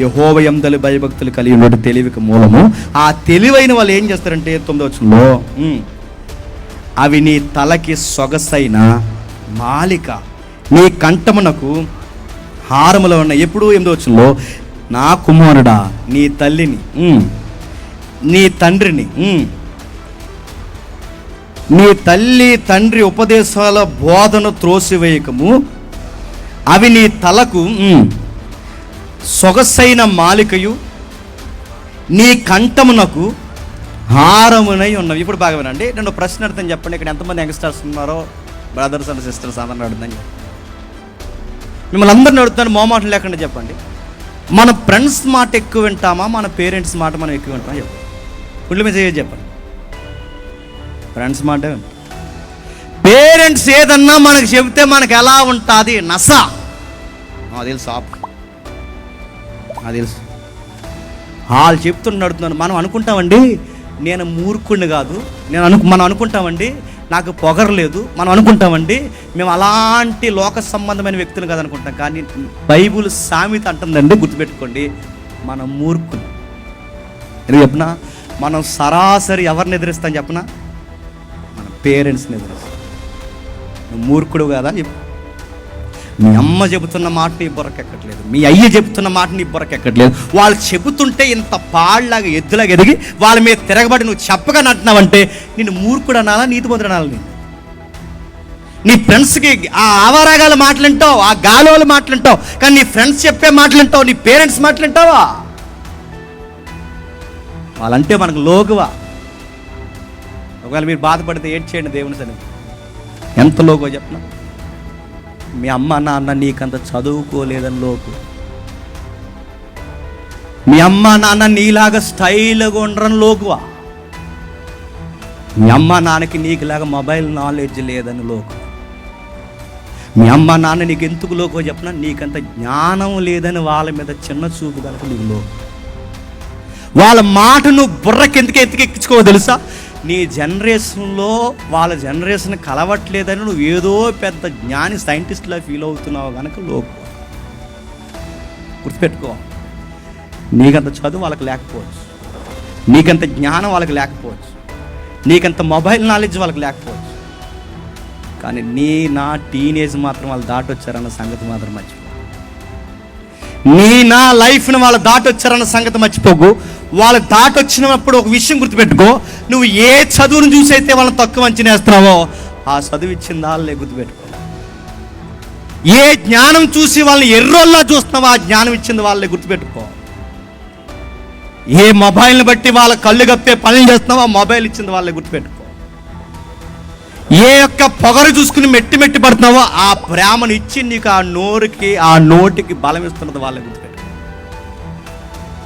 యహోవ ఎందలి భయభక్తులు కలిగి ఉన్నట్టు తెలివికి మూలము. ఆ తెలివైన వాళ్ళు ఏం చేస్తారంటే తొమ్మిదో వచ్చంలో అవి నీ తలకి సొగసైన మాలిక. నీ కంఠమునకు హారములో ఉన్న ఎప్పుడు? ఎనిమిదో వచ్చంలో నా కుమారుడా నీ తల్లిని. నీ తండ్రిని. నీ తల్లి తండ్రి ఉపదేశాల బోధన త్రోసివేయకము. అవి నీ తలకు సొగసైన మాలికయు నీ కంఠమునకు హారమునై ఉన్నవి. ఇప్పుడు బాగా వినండి. నేను ప్రశ్న అర్థం చెప్పండి. ఇక్కడ ఎంతమంది యంగ్స్టర్స్ ఉన్నారో? బ్రదర్స్ అండ్ సిస్టర్స్ అందరిని అడుగుతాను మిమ్మల్ని అందరిని అడుగుతాను. మోమాటం లేకుండా చెప్పండి. మన ఫ్రెండ్స్ మాట ఎక్కువ వింటామా? మన పేరెంట్స్ మాట మనం ఎక్కువ వింటామా? చెప్పండి కుళ్ళు మీద చెప్పండి. ఫ్రెండ్స్ మాట వింటాం. పేరెంట్స్ ఏదన్నా మనకు చెబితే మనకు ఎలా ఉంటుంది? నస. తెలుసు ఆప్. నాకు తెలుసు. వాళ్ళు చెప్తున్న నడుతున్నాను మనం అనుకుంటామండి నేను మూర్ఖుడిని కాదు. నేను అను మనం అనుకుంటామండి నాకు పొగరలేదు మనం అనుకుంటామండి మేము అలాంటి లోక సంబంధమైన వ్యక్తులు కాదు అనుకుంటాం కానీ బైబుల్ సామెత అంటుందండి గుర్తుపెట్టుకోండి. మనం మూర్ఖులు. ఎందుకు చెప్పనా? మనం సరాసరి ఎవరిని ఎదిరిస్తాం చెప్పనా? మన పేరెంట్స్ని ఎదిరిస్తాం. మూర్ఖుడు కదా చెప్పు. మీ అమ్మ చెబుతున్న మాట నీ బొరకెక్కట్లేదు మీ అయ్య చెబుతున్న మాట నీ బుర్రకెక్కట్లేదు వాళ్ళు చెబుతుంటే ఇంత పాళ్ళలాగా ఎద్దులాగా ఎదిగి వాళ్ళ మీద తిరగబడి నువ్వు చెప్పగా నట్టినావంటే నిన్ను మూర్ఖుడు అనాలా నీతి పొందుడు అనాలి నేను? నీ ఫ్రెండ్స్కి ఆ ఆవారాగాల మాటలుంటావు ఆ గాలోల మాటలుంటావు కానీ నీ ఫ్రెండ్స్ చెప్పే మాటలుంటావు నీ పేరెంట్స్ మాటలుంటావా? వాళ్ళంటే మనకు లోగువా? ఒకవేళ మీరు బాధపడితే ఏడ్ చేయండి దేవుని సన్ని ఎంత లోగో చెప్పినా? మీ అమ్మ నాన్న నీకంత చదువుకోలేదని లోకు. మీ అమ్మ నాన్న నీలాగా స్టైల్గా ఉండడం లోకువా? మీ అమ్మ నాన్నకి నీకులాగా మొబైల్ నాలెడ్జ్ లేదని లోకు. మీ అమ్మ నాన్న నీకు ఎందుకు లోకో చెప్పినా? నీకంత జ్ఞానం లేదని వాళ్ళ మీద చిన్న చూపు కనుక నీకు లోకు. వాళ్ళ మాట నువ్వు బుర్రకి ఎందుకు ఎత్తికెక్కించుకో తెలుసా? నీ జనరేషన్లో వాళ్ళ జనరేషన్ కలవట్లేదని నువ్వు ఏదో పెద్ద జ్ఞాని సైంటిస్ట్లా ఫీల్ అవుతున్నావు కనుక లోకు. గుర్తుపెట్టుకో. నీకంత చదువు వాళ్ళకి లేకపోవచ్చు. నీకంత జ్ఞానం వాళ్ళకి లేకపోవచ్చు. నీకంత మొబైల్ నాలెడ్జ్ వాళ్ళకి లేకపోవచ్చు. కానీ నీ నా టీనేజ్ మాత్రం వాళ్ళు దాటొచ్చారన్న సంగతి మాత్రం మర్చిపో. నీ నా లైఫ్ని వాళ్ళు దాటొచ్చారన్న సంగతి మర్చిపోకు. వాళ్ళు దాటొచ్చినప్పుడు ఒక విషయం గుర్తుపెట్టుకో. నువ్వు ఏ చదువును చూసి అయితే వాళ్ళని తక్కువ అంచనా వేస్తున్నావో ఆ చదువు ఇచ్చిన వాళ్ళే గుర్తుపెట్టుకో. ఏ జ్ఞానం చూసి వాళ్ళని ఎర్రోల్లా చూస్తున్నావో ఆ జ్ఞానం ఇచ్చింది వాళ్ళే గుర్తుపెట్టుకో. ఏ మొబైల్ని బట్టి వాళ్ళ కళ్ళు కప్పే పనులు చేస్తున్నావో ఆ మొబైల్ ఇచ్చింది వాళ్ళే గుర్తుపెట్టుకో. ఏ యొక్క పొగరు చూసుకుని మెట్టి మెట్టి పడుతున్నావో ఆ ప్రేమను ఇచ్చి నీకు ఆ నోరుకి ఆ నోటికి బలం ఇస్తున్నది వాళ్ళే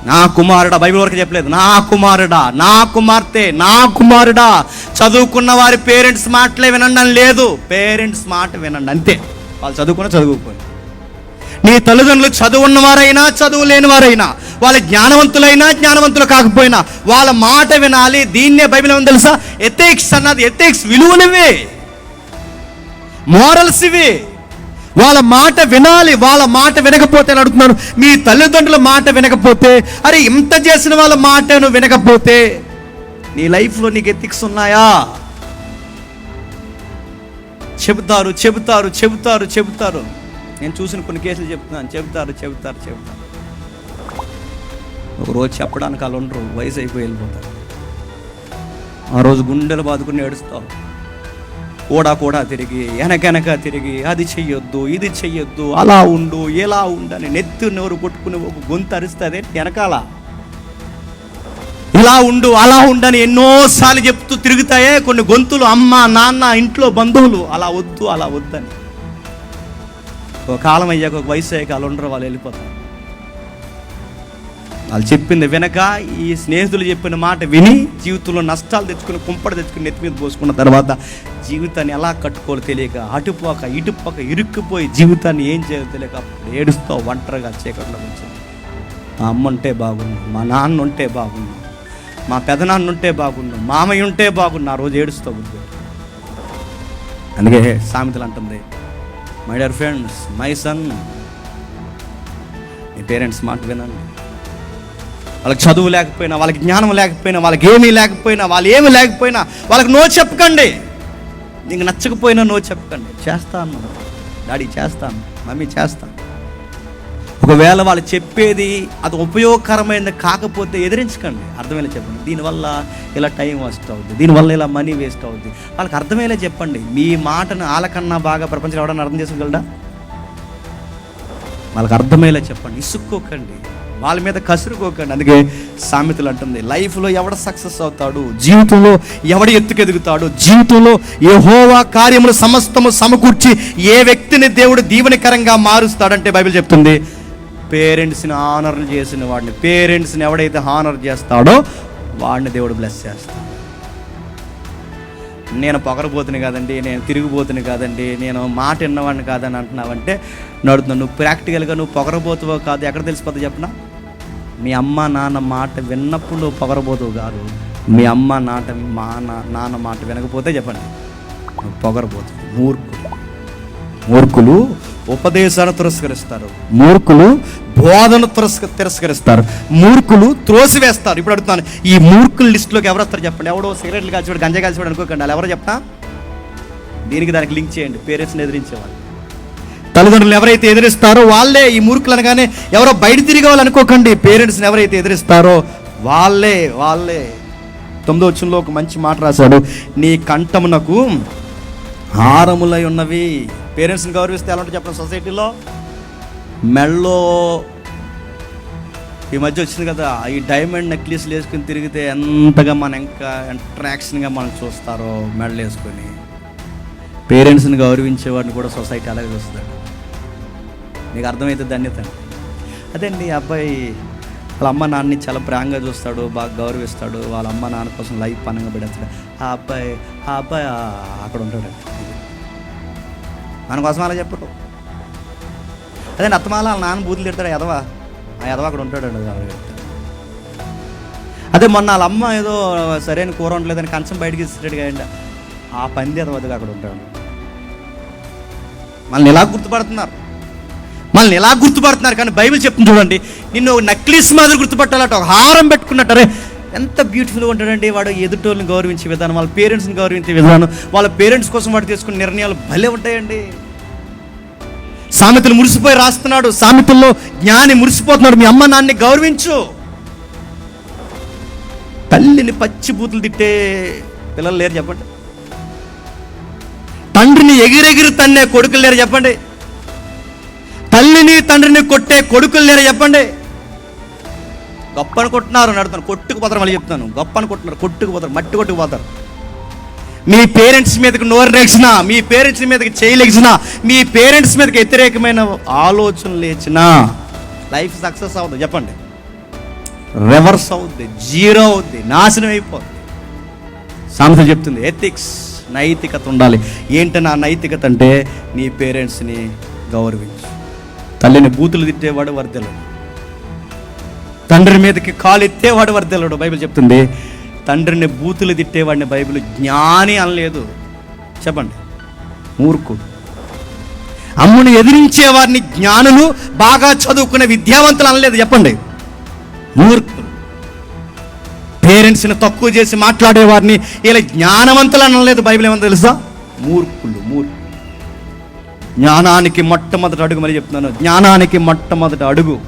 నా కుమారుడా బైబిల్ వరకు చెప్పలేదు. నా కుమారుడా నా కుమార్తె నా కుమారుడా. చదువుకున్న వారి పేరెంట్స్ మాటలే వినండి అని లేదు. పేరెంట్స్ మాట వినండి అంతే. వాళ్ళు చదువుకున్న చదువుకోండి నీ తల్లిదండ్రులు చదువు ఉన్నవారైనా చదువు లేని వారైనా వాళ్ళ జ్ఞానవంతులైనా జ్ఞానవంతులు కాకపోయినా వాళ్ళ మాట వినాలి. దీన్నే బైబిల్ ఏమని తెలుసా? ఎథిక్స్ అన్నది. ఎథిక్స్ విలువలువే మోరల్స్ ఇవి వాళ్ళ మాట వినాలి. వాళ్ళ మాట వినకపోతే అని అడుగుతున్నాను మీ తల్లిదండ్రుల మాట వినకపోతే అరే ఇంత చేసిన వాళ్ళ మాటను వినకపోతే నీ లైఫ్లో నీకు ఎథిక్స్ ఉన్నాయా? చెబుతారు చెబుతారు చెబుతారు చెబుతారు. నేను చూసిన కొన్ని కేసులు చెప్తున్నాను. చెబుతారు చెబుతారు చెబుతారు. ఒకరోజు చెప్పడానికి వాళ్ళు ఉండరు వయసు అయిపోయి వెళ్ళిపోతారు. ఆ రోజు గుండెలు బాదుకుని ఏడుస్తాం. కూడా కూడా తిరిగి వెనకెనక తిరిగి అది చెయ్యొద్దు ఇది చెయ్యొద్దు అలా ఉండు ఎలా ఉండు అని నెత్తి నోరు కొట్టుకుని ఒక గొంతు అరుస్తుంది వెనకాల? ఇలా ఉండు అలా ఉండని ఎన్నోసార్లు చెప్తూ తిరుగుతాయే కొన్ని గొంతులు అమ్మ నాన్న ఇంట్లో బంధువులు అలా వద్దు అలా వద్దని. ఒక కాలం అయ్యాక ఒక వయసు అయ్యాక వాళ్ళు ఉండరు వాళ్ళు వెళ్ళిపోతారు. వాళ్ళు చెప్పింది వెనక ఈ స్నేహితులు చెప్పిన మాట విని జీవితంలో నష్టాలు తెచ్చుకుని కుంపడ తెచ్చుకుని నెత్తి మీద పోసుకున్న తర్వాత జీవితాన్ని ఎలా కట్టుకోవాలో తెలియక అటుపోక ఇటుపోక ఇరుక్కుపోయి జీవితాన్ని ఏం చేయాలో తెలియక అప్పుడు ఏడుస్తూ ఒంటరిగా చీకట్లో కూర్చొని మా అమ్మ ఉంటే బాగుండు మా నాన్న ఉంటే బాగుండు మా పెదనాన్న ఉంటే బాగుండు మామయ్య ఉంటే బాగుండు ఆ రోజు ఏడుస్తూ ఉంది అందుకే సామెతలు అంటుంది my dear friends my son me parents మాట వినండి. వాళ్ళకి చదువు లేకపోయినా వాళ్ళకి జ్ఞానం లేకపోయినా వాళ్ళకి ఏమీ లేకపోయినా వాళ్ళు ఏమీ లేకపోయినా వాళ్ళకి నో చెప్పకండి. నీకు నచ్చకపోయినా నో చెప్పకండి. చేస్తాను. డాడీ చేస్తాను. మమ్మీ చేస్తాను. ఒకవేళ వాళ్ళు చెప్పేది అది ఉపయోగకరమైనది కాకపోతే ఎదిరించకండి. అర్థమయ్యేలా చెప్పండి? దీనివల్ల ఇలా టైం వేస్ట్ అవుద్ది. దీనివల్ల ఇలా మనీ వేస్ట్ అవుద్ది. వాళ్ళకి అర్థమయ్యేలా చెప్పండి. మీ మాటను వాళ్ళకన్నా బాగా ప్రపంచంలో ఎవడన్నా అర్థం చేసుకోగలడా? వాళ్ళకి అర్థమయ్యేలా చెప్పండి. ఇసుక్కోకండి. వాళ్ళ మీద కసురుకోకండి. అందుకే సామెతలు అంటుంది. లైఫ్లో ఎవడ సక్సెస్ అవుతాడు? జీవితంలో ఎవడ ఎత్తుకెదుగుతాడు? జీవితంలో ఏ కార్యములు సమస్తము సమకూర్చి ఏ వ్యక్తిని దేవుడు దీవెనకరంగా మారుస్తాడంటే బైబిల్ చెప్తుంది. పేరెంట్స్ని ఆనర్ చేసిన వాడిని పేరెంట్స్ని ఎవడైతే హానర్ చేస్తాడో వాడిని దేవుడు బ్లెస్ చేస్తాడు. నేను పొగరబోతుని కాదండి నేను తిరిగిపోతుని కాదండి నేను మాట విన్నవాడిని కాదని అంటున్నావంటే నడుతున్నావు నువ్వు ప్రాక్టికల్గా నువ్వు పొగరబోతువో కాదు ఎక్కడ తెలిసిపోతుంది చెప్పనా? మీ అమ్మ నాన్న మాట విన్నప్పుడు నువ్వు పొగరబోతువు కాదు. మీ అమ్మ నాట మా నాన్న మాట వినకపోతే చెప్పండి పొగరబోతు మూర్ఖులు మూర్ఖులు ఉపదేశాన్ని తిరస్కరిస్తారు. మూర్ఖులు బోధన తిరస్క తిరస్కరిస్తారు. మూర్ఖులు త్రోసివేస్తారు. ఇప్పుడు అడుగుతాను ఈ మూర్ఖుల లిస్టులోకి ఎవరు వస్తారు చెప్పండి. ఎవడో సిగరెట్లు కాల్చివాడు గంజా కాల్చివాడు అనుకోకండి. వాళ్ళు ఎవరో చెప్తా? దీనికి దానికి లింక్ చేయండి. పేరెంట్స్ని ఎదిరించేవాళ్ళు. తల్లిదండ్రులు ఎవరైతే ఎదిరిస్తారో వాళ్ళే ఈ మూర్ఖులు అనగానే ఎవరో బయట తిరిగే వాళ్ళు అనుకోకండి. పేరెంట్స్ని ఎవరైతే ఎదిరిస్తారో వాళ్ళే వాళ్ళే. తొమ్మిదో వచ్చంలో ఒక మంచి మాట రాశాడు. నీ కంఠమునకు హారములై ఉన్నవి. పేరెంట్స్ని గౌరవిస్తే ఎలా ఉంటుంది చెప్పండి సొసైటీలో? మెళ్ళో ఈ మధ్య వచ్చింది కదా ఈ డైమండ్ నెక్లెస్ వేసుకుని తిరిగితే ఎంతగా మనం ఇంకా అట్రాక్షన్గా మనం చూస్తారో మెడలు వేసుకొని. పేరెంట్స్ని గౌరవించేవాడిని కూడా సొసైటీ అలాగే చూస్తుంది. నీకు అర్థమైతే ధన్యత అండి. అదండి అబ్బాయి వాళ్ళ అమ్మ నాన్నని చాలా ప్రేమగా చూస్తాడు బాగా గౌరవిస్తాడు వాళ్ళ అమ్మ నాన్న కోసం లైఫ్ పనంగా పెడతాడు ఆ అబ్బాయి ఆ అబ్బాయి అక్కడ ఉంటాడు మన కోసం అలా చెప్పరు అదే అత్తమాల వాళ్ళ నాన్న బూతులు తిడతాడు ఎదవా ఆ ఎదవా అక్కడ ఉంటాడు అదే మొన్న వాళ్ళ అమ్మ ఏదో సరైన కూర ఉండలేదని కంచం బయటికి ఇస్తాడు కదండి. ఆ పంది ఎదవదిగా అక్కడ ఉంటాడు. మనల్ని ఎలా గుర్తుపడుతున్నారు? మనల్ని ఎలా గుర్తుపడుతున్నారు? కానీ బైబిల్ చెప్తుంది చూడండి నిన్ను నక్లీస్ మాదిరి గుర్తుపట్టాలట ఒక హారం పెట్టుకున్నట్టు. ఎంత బ్యూటిఫుల్గా ఉంటాడండి వాడు ఎదుటోళ్ళని గౌరవించే విధానం వాళ్ళ పేరెంట్స్ని గౌరవించే విధానం వాళ్ళ పేరెంట్స్ కోసం వాడు తీసుకునే నిర్ణయాలు భలే ఉంటాయండి. సామెతలు మురిసిపోయి రాస్తున్నాడు. సామెతల్లో జ్ఞాని మురిసిపోతున్నాడు. మీ అమ్మ నాన్ని గౌరవించు. తల్లిని పచ్చి బూతులు తిట్టే పిల్లలు లేరు చెప్పండి. తండ్రిని ఎగిరెగిరి తన్నే కొడుకులు లేరు చెప్పండి. తల్లిని తండ్రిని కొట్టే కొడుకులు లేరు చెప్పండి. గొప్ప అనుకుంటున్నారు నడుతాను కొట్టుకుపోతారు మళ్ళీ చెప్తాను. గొప్ప అనుకుంటున్నారు కొట్టుకుపోతారు. మట్టి కొట్టుకుపోతారు. మీ పేరెంట్స్ మీదకి నోరు మీ పేరెంట్స్ మీదకి చేయలేచిన మీ పేరెంట్స్ మీదకి వ్యతిరేకమైన ఆలోచన లేచిన లైఫ్ సక్సెస్ అవుతుంది చెప్పండి. రివర్స్ అవుద్ది జీరో అవుద్ది నాశనం అయిపోద్ది. సామెత చెప్తుంది ఎథిక్స్ నైతికత ఉండాలి. ఏంటి నా నైతికత అంటే నీ పేరెంట్స్ని గౌరవించు. తల్లిని బూతులు తిట్టేవాడు వర్ధలుడు తండ్రి మీదకి కాలు ఎత్తేవాడు వర్ధలుడు బైబిల్ చెప్తుంది తండ్రిని బూతులు తిట్టేవాడిని బైబిల్ జ్ఞాని అనలేదు. చెప్పండి. మూర్ఖుడు. అమ్ముని ఎదిరించేవారిని జ్ఞానులు బాగా చదువుకునే విద్యావంతులు అనలేదు. చెప్పండి. మూర్ఖులు పేరెంట్స్ని తక్కువ చేసి మాట్లాడేవారిని ఇలా జ్ఞానవంతులు అనలేదు బైబిల్ ఏమని తెలుసా? మూర్ఖులు మూర్ఖులు. జ్ఞానానికి మొట్టమొదటి అడుగు మరి చెప్తున్నాను. జ్ఞానానికి మొట్టమొదటి అడుగు.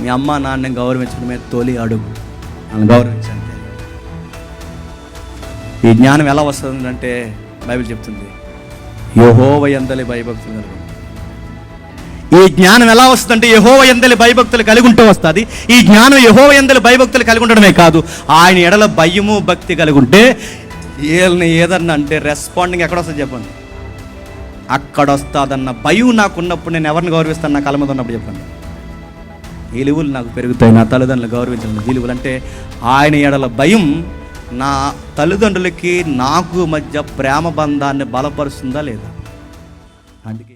మీ అమ్మ నాన్న గౌరవించడమే తొలి అడుగు. నన్ను గౌరవించండి. ఈ జ్ఞానం ఎలా వస్తుందంటే బైబిల్ చెప్తుంది. యహోవ ఎందలి భయభక్తులు కలుగు. ఈ జ్ఞానం ఎలా వస్తుందంటే యహోవ ఎందలి భయభక్తులు కలిగి ఉంటే వస్తుంది. ఈ జ్ఞానం యహోవ ఎందలి భయభక్తులు కలిగి ఉండడమే కాదు ఆయన ఎడల భయము భక్తి కలిగి ఉంటే వీళ్ళని ఏదన్నా అంటే రెస్పాండింగ్ ఎక్కడ వస్తుంది చెప్పండి? అక్కడ వస్తుందన్న భయం నాకు ఉన్నప్పుడు నేను ఎవరిని గౌరవిస్తాను? నా కళ్ళ మీద ఉన్నప్పుడు చెప్పండి. విలువలు నాకు పెరుగుతాయి నా తల్లిదండ్రులు గౌరవించడం విలువలు అంటే ఆయన ఎడల భయం నా తల్లిదండ్రులకి నాకు మధ్య ప్రేమ బంధాన్ని బలపరుస్తుందా లేదా? అందుకే